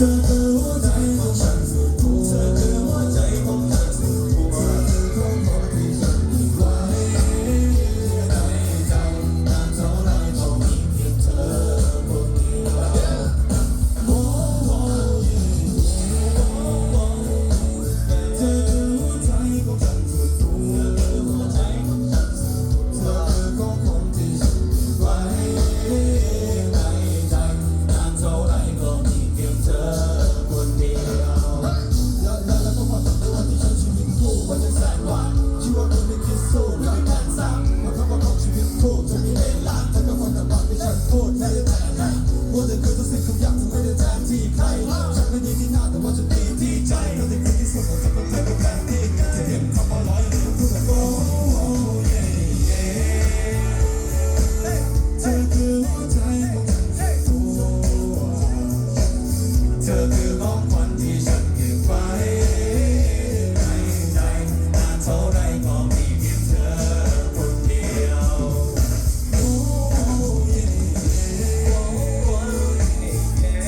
to the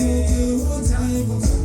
คือหัวใจของเธอ